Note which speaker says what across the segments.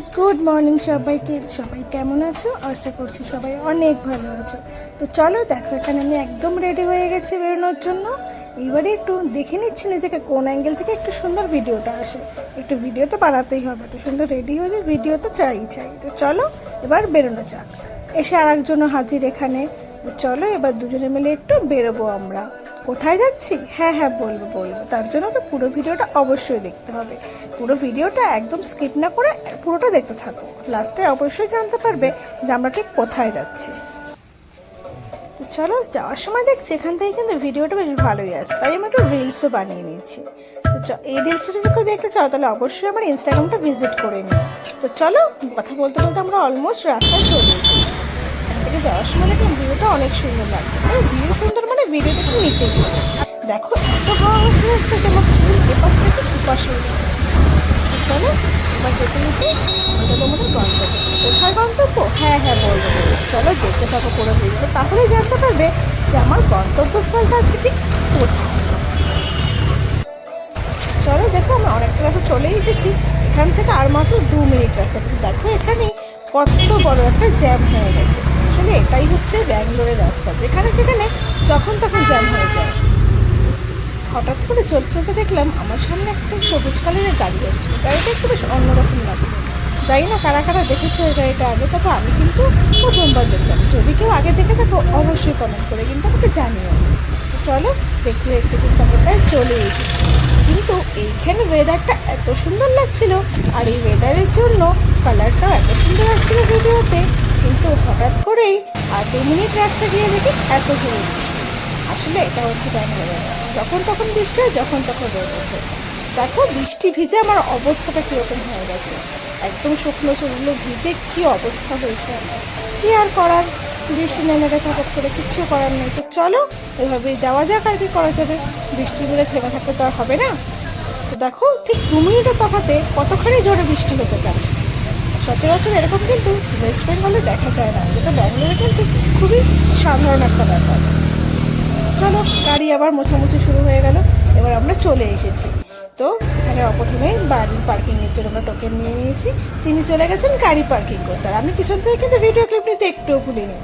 Speaker 1: Guys good morning সবাইকে। সবাই কেমন আছো? আশা করছি সবাই অনেক ভালো আছো। তো চলো, দেখো, এখানে আমি একদম রেডি হয়ে গেছি বেরোনোর জন্য। এইবারে একটু দেখে নিচ্ছি নিজেকে কোন অ্যাঙ্গেল থেকে একটু সুন্দর ভিডিওটা আসে। একটু ভিডিও তো বানাতেই হবে, তো সুন্দর রেডি হয়ে যায় ভিডিও তো চাই চাই। তো চলো, এবার বেরোনো যাক। এসে আর একজনও হাজির এখানে। তো চলো, এবার দুজনে মিলে একটু বেরোবো আমরা। কোথায় যাচ্ছি? হ্যাঁ হ্যাঁ বলব বলব। তার জন্য তো পুরো ভিডিওটা অবশ্যই দেখতে হবে। পুরো ভিডিওটা একদম স্কিপ না করে পুরোটা দেখতে থাকো। লাস্টে অবশ্যই জানতে পারবে যে আমরা ঠিক কোথায় যাচ্ছি। তো চলো, যাওয়ার সময় দেখছি এখান থেকে কিন্তু ভিডিওটা বেশ ভালোই আসে। তাই আমি একটু রিলসও বানিয়ে নিয়েছি। তো এই রিলসটা যদি কেউ দেখতে চাও, তাহলে অবশ্যই আমার ইনস্টাগ্রামটা ভিজিট করে নিও। তো চলো, কথা বলতে বলতে আমরা অলমোস্ট রাস্তায় চলে এসেছি। যাওয়ার সময় দেখলাম ভিউটা অনেক সুন্দর লাগছে। ভিউ সুন্দর মানে ভিডিওটা একটু নিতেই হবে দেখো, এত হাওয়া হচ্ছে রাস্তা যেমন চুল এপাশ থেকে দুপাশে চলো, এবার দেখে নিচ্ছি আমাদের তোমাদের গন্তব্য। কোথায় গন্তব্য? হ্যাঁ হ্যাঁ বলব। চলো, দেখতে থাকো পুরো ভিডিও তাহলেই জানতে পারবে যে আমার গন্তব্যস্থলটা আজকে ঠিক কোথায়। চলো, দেখো আমরা অনেকটা রাস্তা চলে এসেছি। এখান থেকে আর মাত্র দু মিনিট রাস্তা। কিন্তু দেখো এখানে কত বড় একটা জ্যাম হয়ে গেছে। আসলে এটাই হচ্ছে ব্যাঙ্গালোরের রাস্তা। যেখানে সেখানে যখন তখন জ্যাম হয়ে যায়। হঠাৎ করে চলতে চলতে দেখলাম আমার সামনে একটা সবুজ কালারের গাড়ি যাচ্ছে গাড়িটা একটু বেশ অন্যরকম লাগল জানি না কারা কারা দেখেছ ওই গাড়িটা আগে, তবে আমি কিন্তু প্রথমবার দেখলাম। যদি কেউ আগে দেখে থাকো, অবশ্যই কমেন্ট করে কিন্তু আমাকে জানিও। চলো, দেখতে দেখতে কিন্তু আমরা প্রায় চলে এসেছি। কিন্তু এইখানে ওয়েদারটা এত সুন্দর লাগছিল, আর এই ওয়েদারের জন্য কালারটাও এত সুন্দর আসছিল ভিডিওতে, কিন্তু হঠাৎ করেই আর দু মিনিট রাস্তা গিয়ে দেখি এত জোরে আসলে এটা হচ্ছে ব্যাঙ্গালোরের রাস্তা। যখন তখন বৃষ্টি হয়, যখন তখন রোদ ওঠে। দেখো, বৃষ্টি ভিজে আমার অবস্থাটা কীরকম হয়ে গেছে। একদম শুকনো চুলগুলো ভিজে কী অবস্থা হয়েছে আমার। কী আর করার? বৃষ্টি নেমে গেছে হঠাৎ করে, কিচ্ছু করার নেই। তো চলো, এভাবেই যাওয়া যাক আর কি করা যাবে। বৃষ্টি বলে থেমে থাকলে তো আর হবে না। তো দেখো, ঠিক দু মিনিটের তফাতে কতখানি জোরে বৃষ্টি হতে পারে। সচরাচর এরকম কিন্তু ওয়েস্ট বেঙ্গলে দেখা যায় না। যেটা ব্যাঙ্গালোরে কিন্তু খুবই সাধারণ একটা ব্যাপার। চলো গাড়ি আবার মোছামুছি শুরু হয়ে গেল। এবার আমরা চলে এসেছি। তো এখানে প্রথমে বাড়ি পার্কিংয়ের জন্য আমরা টোকেন নিয়ে নিয়েছি। তিনি চলে গেছেন গাড়ি পার্কিং করতে। আর আমি পিছন থেকে কিন্তু ভিডিও ক্লিপ নিতে একটুও ভুলিনি।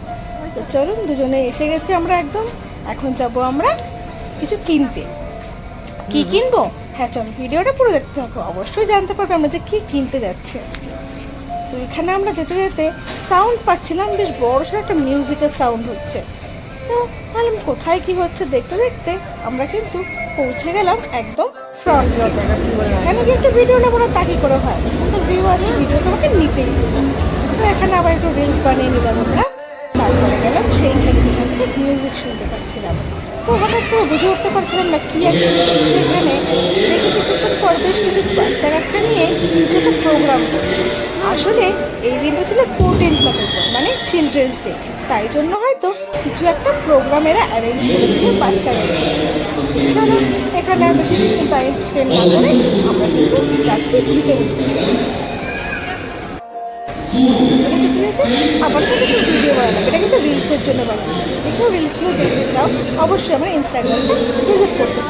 Speaker 1: তো চলুন দুজনে এসে গেছি আমরা একদম। এখন যাব আমরা কিছু কিনতে। কি কিনবো? হ্যাঁ চলো ভিডিওটা পুরো দেখতে থাকো। অবশ্যই জানতে পারবে আমরা যে কি কিনতে যাচ্ছি আজকে। তো এখানে আমরা যেতে যেতে সাউন্ড পাচ্ছিলাম, বেশ বড় সড়ো একটা মিউজিকের সাউন্ড হচ্ছে। তো ভাবলাম কোথায় কি হচ্ছে দেখতে দেখতে আমরা কিন্তু পৌঁছে গেলাম একদম ফ্রন্ট এখানে গিয়ে একটু ভিডিও নেব না, তা কি করে হয়? সুন্দর ভিউ আছে ভিডিও তোমাকে নিতেই তো এখানে আবার একটু রিলস বানিয়ে নিলাম আমরা। তারপরে গেলাম, সেইখানে যেখান থেকে মিউজিক শুনতে পাচ্ছিলাম। তো হঠাৎ করে বুঝে উঠতে পারছিলাম না কি হচ্ছে এখানে দেখি কিছুক্ষণ পর বেশ কিছু বাচ্চা কাচ্চা নিয়ে কিছু একটা প্রোগ্রাম করছে। আসলে এই দিনটা ছিল ফোরটিন্থ নভেম্বর মানে চিলড্রেন্স ডে তাই জন্য হয়তো কিছু একটা প্রোগ্রাম এরা অ্যারেঞ্জ করেছিল বাচ্চাদের। চলো, এখানে আর বেশি কিছু টাইম স্পেন্ড না করে আমরা কিন্তু যাচ্ছি ভিতরে। আবার কিন্তু একটু ভিডিও বানালাম এটা কিন্তু রিলসের জন্য রিলসগুলো দেখতে চাও, অবশ্যই ভিজিট করতে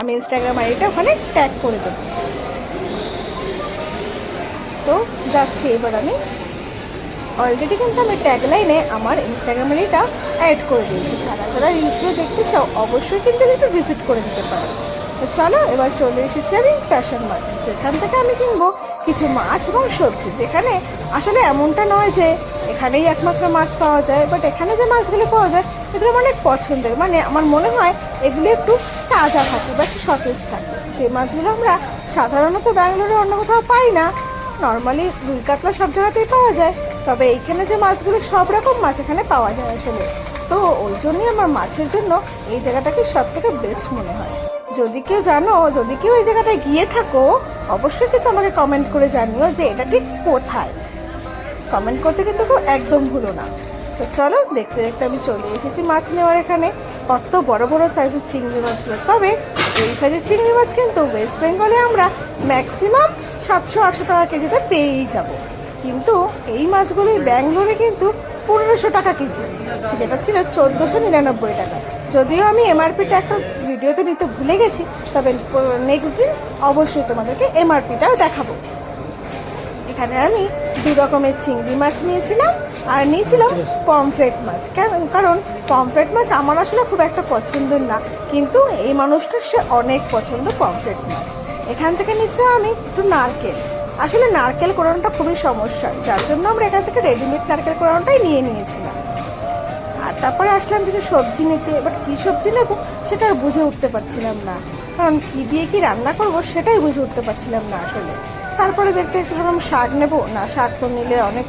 Speaker 1: আমি ইনস্টাগ্রাম আইডিটা ওখানে ট্যাগ করে দেবো তো যাচ্ছি এবার আমি অলরেডি কিন্তু আমি ট্যাগ লাইনে আমার ইনস্টাগ্রাম আইডিটা অ্যাড করে দিয়েছি যারা যারা রিলসগুলো দেখতে চাও অবশ্যই কিন্তু একটু ভিজিট করে দিতে পারো। তো চলো, এবার চলে এসেছি আমি ফ্যাশন মার্কেট যেখান থেকে আমি কিনবো কিছু মাছ এবং সবজি, যেখানে আসলে এমনটা নয় যে এখানেই একমাত্র মাছ পাওয়া যায় বাট এখানে যে মাছগুলো পাওয়া যায়, এগুলো অনেক পছন্দের। মানে আমার মনে হয় এগুলো একটু তাজা থাকে বা একটু সতেজ থাকে। যে মাছগুলো আমরা সাধারণত ব্যাঙ্গালোরে অন্য কোথাও পাই না নর্মালি রুই কাতলা সব জায়গাতেই পাওয়া যায়, তবে এইখানে যে মাছগুলো সব রকম মাছ এখানে পাওয়া যায় আসলে। তো ওই জন্যই আমার মাছের জন্য এই জায়গাটাকে সব থেকে বেস্ট মনে হয়। যদি কেউ জানো, যদি কেউ এই জায়গাটায় গিয়ে থাকো, অবশ্যই কিন্তু আমাকে কমেন্ট করে জানিও যে এটা ঠিক কোথায়। কমেন্ট করতে কিন্তু একদম ভুলো না। তো চলো, দেখতে দেখতে আমি চলে এসেছি মাছ নেওয়ার এখানে। কত বড় বড় সাইজের চিংড়ি মাছ ছিল। তবে এই সাইজের চিংড়ি মাছ কিন্তু ওয়েস্ট বেঙ্গলে আমরা ম্যাক্সিমাম সাতশো আটশো টাকা কেজিতে পেয়েই যাব। কিন্তু এই মাছগুলোই ব্যাঙ্গালোরে কিন্তু পনেরোশো টাকা কেজি। যেটা ছিল চোদ্দোশো নিরানব্বই টাকা। যদিও আমি এমআরপিটা একটা ভিডিওতে নিতে ভুলে গেছি তবে নেক্সট দিন অবশ্যই তোমাদেরকে এমআরপিটাও দেখাবো। এখানে আমি দু রকমের চিংড়ি মাছ নিয়েছিলাম আর নিয়েছিলাম পমফ্রেট মাছ। কেন কারণ পমফ্রেট মাছ আমার আসলে খুব একটা পছন্দের না কিন্তু এই মানুষটার সে অনেক পছন্দ পমফ্রেট মাছ। এখান থেকে নিয়েছিলাম আমি একটু নারকেল। আসলে নারকেল কোরানোটা খুবই সমস্যা, যার জন্য আমরা এখান থেকে রেডিমেড নারকেল কোরানোটাই নিয়ে নিয়েছিলাম। আর তারপরে আসলাম কিছু সবজি নিতে বাট কী সবজি নেব সেটা আর বুঝে উঠতে পারছিলাম না। কারণ কী দিয়ে কি রান্না করব সেটাই বুঝে উঠতে পারছিলাম না আসলে। তারপরে দেখতে ভাবলাম শাক নেব, না শাক তো নিলে অনেক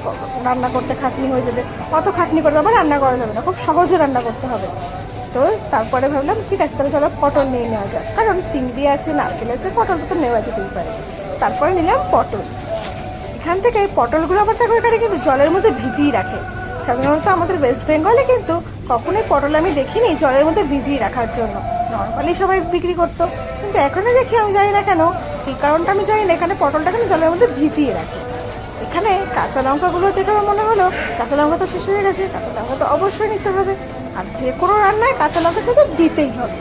Speaker 1: রান্না করতে খাটনি হয়ে যাবে, অত খাটনি করবে আবার রান্না করা যাবে না, খুব সহজে রান্না করতে হবে। তো তারপরে ভাবলাম, ঠিক আছে, তাহলে চলো পটল নিয়ে নেওয়া যাক। কারণ চিংড়ি আছে, নারকেল আছে, পটল তো নেওয়া যেতেই পারে। তারপরে নিলাম পটল। এখান থেকে পটলগুলো আবার দেখো, এখানে কিন্তু জলের মধ্যে ভিজিয়ে রাখে। সাধারণত আমাদের ওয়েস্ট বেঙ্গলে কিন্তু কখনোই পটল আমি দেখিনি, জলের মধ্যে ভিজিয়ে রাখার জন্য। নর্মালি সবাই বিক্রি করতো। কিন্তু এখনই দেখি, আমি জানি না কেন, এই কারণটা আমি জানি না, এখানে পটলটা কিন্তু জলের মধ্যে ভিজিয়ে রাখে। এখানে কাঁচা লঙ্কাগুলো দেখে আমার মনে হলো, কাঁচা লঙ্কা তো শেষ হয়ে গেছে, কাঁচা লঙ্কা তো অবশ্যই নিতে হবে। আর যে কোনো রান্নায় কাঁচা লঙ্কা কিন্তু দিতেই হবে।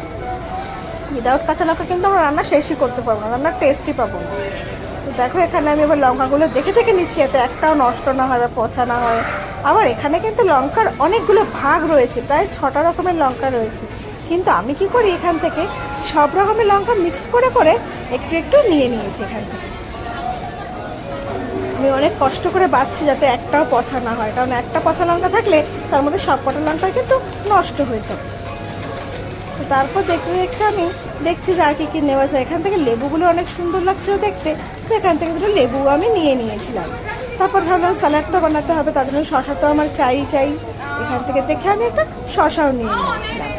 Speaker 1: উইদাউট কাঁচা লঙ্কা কিন্তু আমরা রান্না শেষই করতে পারব না, রান্নার টেস্টই পাবো না। তো দেখো, এখানে আমি এবার লঙ্কাগুলো দেখে দেখে নিচ্ছি যাতে একটাও নষ্ট না হয় বা পচা না হয়। আবার এখানে কিন্তু লঙ্কার অনেকগুলো ভাগ রয়েছে, প্রায় ছটা রকমের লঙ্কা রয়েছে। কিন্তু আমি কি করি এখান থেকে? সব রকমের লঙ্কা মিক্সড করে করে একটু একটু নিয়ে নিয়েছি এখান থেকে। আমি অনেক কষ্ট করে বাচ্ছি যাতে একটাও পচা না হয়, কারণ একটা পচা লঙ্কা থাকলে তার মধ্যে সব কটা লঙ্কা কিন্তু নষ্ট হয়ে যাবে তো তারপর দেখতে দেখতে আমি দেখছি যে আর কি কি নেওয়া যায়। এখান থেকে লেবুগুলো অনেক সুন্দর লাগছিল দেখতে। তো এখান থেকে দুটো লেবু আমি নিয়ে নিয়েছিলাম। তারপর ভাবলাম স্যালাড তো বানাতে হবে, তার জন্য শশা তো আমার চাই চাই। এখান থেকে দেখে আমি একটা শশাও নিয়ে নিয়েছিলাম।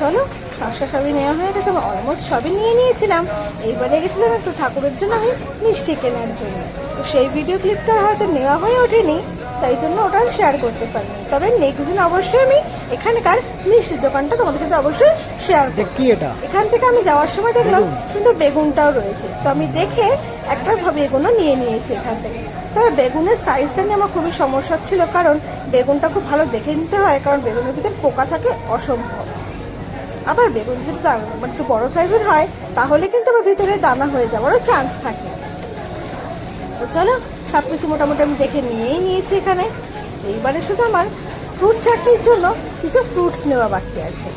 Speaker 1: চলো শসা সবই নেওয়া হয়ে গেছে, আমি অলমোস্ট সবই নিয়ে নিয়েছিলাম। এইবারে গেছিলাম একটু ঠাকুরের জন্য আমি মিষ্টি কেনার জন্য। তো সেই ভিডিও ক্লিপটা হয়তো নেওয়া হয়ে ওঠেনি। তাই জন্য ওটা শেয়ার করতে পারিনি। তবে নেক্সট দিন অবশ্যই আমি এখানকার মিষ্টির দোকানটা তোমাদের সাথে অবশ্যই শেয়ার
Speaker 2: এটা কি এটা?
Speaker 1: এখান থেকে আমি যাওয়ার সময় দেখলাম। সুন্দর বেগুনটাও রয়েছে। তো আমি দেখে একটা বেগুনও নিয়ে নিয়েছি এখান থেকে। তবে বেগুনের সাইজটা নিয়ে আমার খুবই সমস্যা ছিল কারণ বেগুনটা খুব ভালো দেখে নিতে হয় কারণ বেগুনের ভিতরে পোকা থাকে অসম্ভব। আবার বেগুন যদি মানে একটু বড় সাইজের হয় তাহলে কিন্তু আমার ভিতরে দানা হয়ে যাওয়ারও চান্স থাকে। তো চলো সব কিছু মোটামুটি আমি দেখে নিয়েই নিয়েছি এখানে। এইবারে শুধু আমার ফ্রুট চাটনির জন্য কিছু ফ্রুটস নেওয়া বাকি আছে।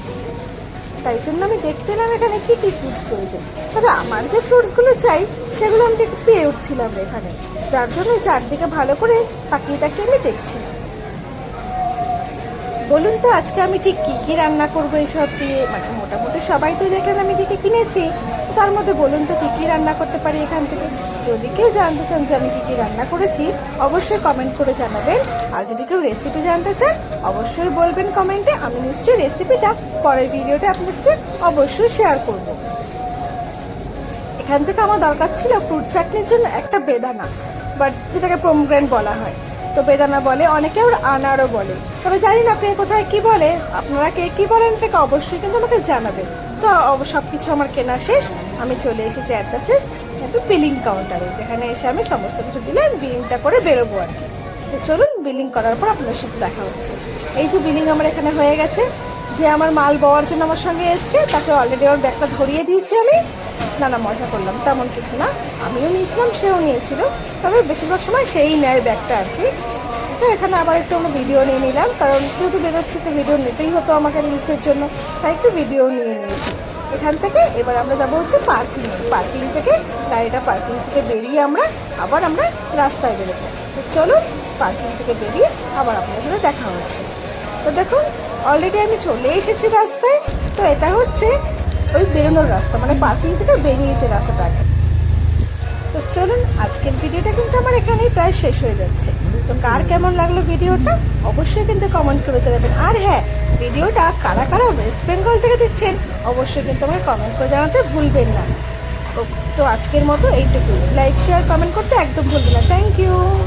Speaker 1: তাই জন্য আমি দেখতে এলাম এখানে কী কী ফ্রুটস রয়েছে। তবে আমার যে ফ্রুটসগুলো চাই, সেগুলো আমি ঠিক পেয়ে উঠছিলাম এখানে। যার জন্য চারদিকে ভালো করে তাকিয়ে তাকিয়ে আমি দেখছি। বলুন তো, আজকে আমি ঠিক কী কী রান্না করব এইসব দিয়ে? মানে মোটামুটি সবাই তো দেখেন আমি কি কিনেছি। তার মধ্যে বলুন তো, কী কী রান্না করতে পারি এখান থেকে? যদি কেউ জানতে চান যে আমি কি কি রান্না করেছি, অবশ্যই কমেন্ট করে জানাবেন। আর যদি কেউ রেসিপি জানতে চান, অবশ্যই বলবেন কমেন্টে আমি নিশ্চয়ই রেসিপিটা পরের ভিডিওতে আপনার সাথে অবশ্যই শেয়ার করব। এখান থেকে আমার দরকার ছিল ফ্রুট চাটনির জন্য একটা বেদানা বাট যেটাকে প্রোমগ্রেন্ট বলা হয়। তো বেদানা বলে, অনেকে আবার আনারও বলে। তবে জানি না কে কোথায় কি বলে, আপনারা কে কি বলেন থেকে অবশ্যই কিন্তু আমাকে জানাবেন। তো সব কিছু আমার কেনা শেষ, আমি চলে এসেছি অ্যাট দ্য শেষ একটু বিলিং কাউন্টারে যেখানে এসে আমি সমস্ত কিছু দিলে বিলিংটা করে বেরোবো আর কি। তো চলুন বিলিং করার পর আপনার সাথে দেখা হচ্ছে। এই যে বিলিং আমার এখানে হয়ে গেছে, যে আমার মাল বওয়ার জন্য আমার সঙ্গে এসছে, তাকে অলরেডি ওর ব্যাগটা ধরিয়ে দিয়েছি আমি। না না, মজা করলাম, তেমন কিছু না। আমিও নিয়েছিলাম, সেও নিয়েছিল। তবে বেশিরভাগ সময় সেই নেয় ব্যাগটা আর কি। তো এখানে আবার একটু আমরা ভিডিও নিয়ে নিলাম, কারণ যেহেতু বেরোচ্ছি একটু ভিডিও নিতেই হতো আমাকে রিলসের জন্য, তাই একটু ভিডিও নিয়ে নিয়েছি। এখান থেকে এবার আমরা যাব হচ্ছে পার্কিং পার্কিং থেকে গাড়িটা পার্কিং থেকে বেরিয়ে আমরা আবার আমরা রাস্তায় বেরোবো। তো চলো পার্কিং থেকে বেরিয়ে আবার আপনার সাথে দেখা হচ্ছে। তো দেখুন অলরেডি আমি চলে এসেছি রাস্তায়। তো এটা হচ্ছে ওই বেরোনোর রাস্তা মানে পার্কিং থেকে বেরিয়েছে রাস্তাটা তো চলুন, আজকের ভিডিওটা কিন্তু আমার এখানেই প্রায় শেষ হয়ে যাচ্ছে। তো কার কেমন লাগল ভিডিওটা? অবশ্যই কিন্তু কমেন্ট করে জানাবেন। আর হ্যাঁ ভিডিওটা কারা কারা ওয়েস্ট বেঙ্গল থেকে দিচ্ছেন অবশ্যই কিন্তু আমাকে কমেন্ট করে জানাতে ভুলবেন না। তো- তো আজকের মতো এইটুকু। লাইক শেয়ার কমেন্ট করতে একদম ভুলবেন না। Thank you